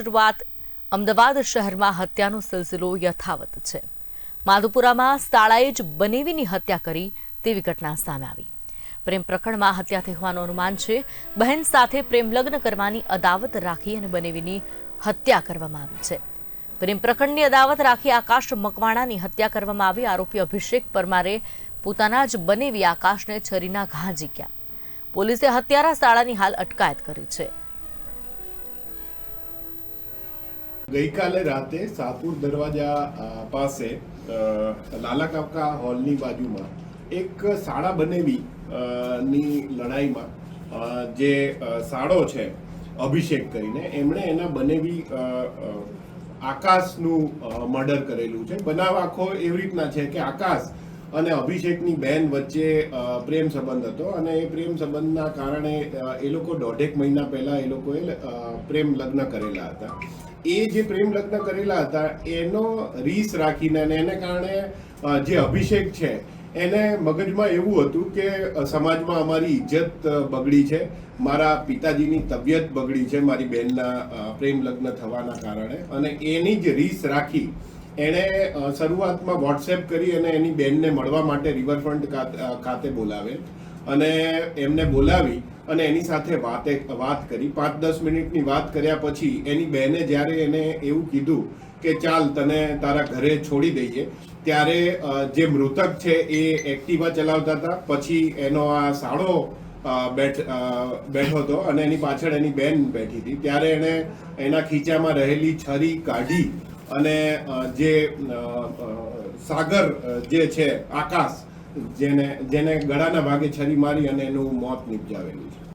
શરૂઆત અમદાવાદ શહેરમાં હત્યાનો સિલસિલો યથાવત છે. માધુપુરામાં શાળાએ જ બનેવીની હત્યા કરી તેવી ઘટના સામે આવી. પ્રેમ પ્રકરણમાં હત્યા થઈ હોવાનું અનુમાન છે. બહેન સાથે પ્રેમ લગ્ન કરવાની અદાવત રાખી અને બનેવીની હત્યા કરવામાં આવી છે. પ્રેમ પ્રકરણની અદાવત રાખી આકાશ મકવાણાની હત્યા કરવામાં આવી. આરોપી અભિષેક પરમારે પોતાના જ બનેવી આકાશને છરીના ઘા ઝીક્યા. પોલીસે હત્યારા શાળાની હાલ અટકાયત કરી છે. ગઈકાલે રાતે સાપુર દરવાજા પાસે લાલા કાકા હોલની બાજુમાં એક શાળા બનેવી ની લડાઈમાં જે શાળો છે, અભિષેક કરીને એમણે એના બનેવી આકાશનું મર્ડર કરેલું છે. બનાવ આખો એવી રીતના છે કે આકાશ અને અભિષેકની બેન વચ્ચે પ્રેમ સંબંધ હતો અને એ પ્રેમ સંબંધના કારણે એ લોકો દોઢેક મહિના પહેલાં એ લોકોએ પ્રેમ લગ્ન કરેલા હતા. એ જે પ્રેમ લગ્ન કરેલા હતા, એનો રીસ રાખીને અને એને કારણે જે અભિષેક છે, એને મગજમાં એવું હતું કે સમાજમાં અમારી ઇજ્જત બગડી છે. મારા પિતાજીની તબિયત બગડી છે મારી બહેનના પ્રેમ લગ્ન થવાના કારણે. અને એની જ રીસ રાખી, એણે શરૂઆતમાં વોટ્સએપ કરી અને એની બેનને મળવા માટે રિવરફ્રન્ટ ખાતે- બોલાવેલ. અને એમને બોલાવી અને એની સાથે વાતે, વાત કરી. પાંચ દસ મિનિટની વાત કર્યા પછી એની બહેને જ્યારે એને એવું કીધું કે, ચાલ, તને તારા ઘરે છોડી દઈએ. ત્યારે જે મૃતક છે એ એક્ટિવા ચલાવતા હતા. પછી એનો આ સાળો બેઠ બેઠો હતો અને એની પાછળ એની બેન બેઠી હતી. ત્યારે એણે એના ખીચામાં રહેલી છરી કાઢી અને જે સાગર જે છે, આકાશ જેને જેને ગળાના ભાગે છરી મારી અને એનું મોત નિપજાવેલું છે.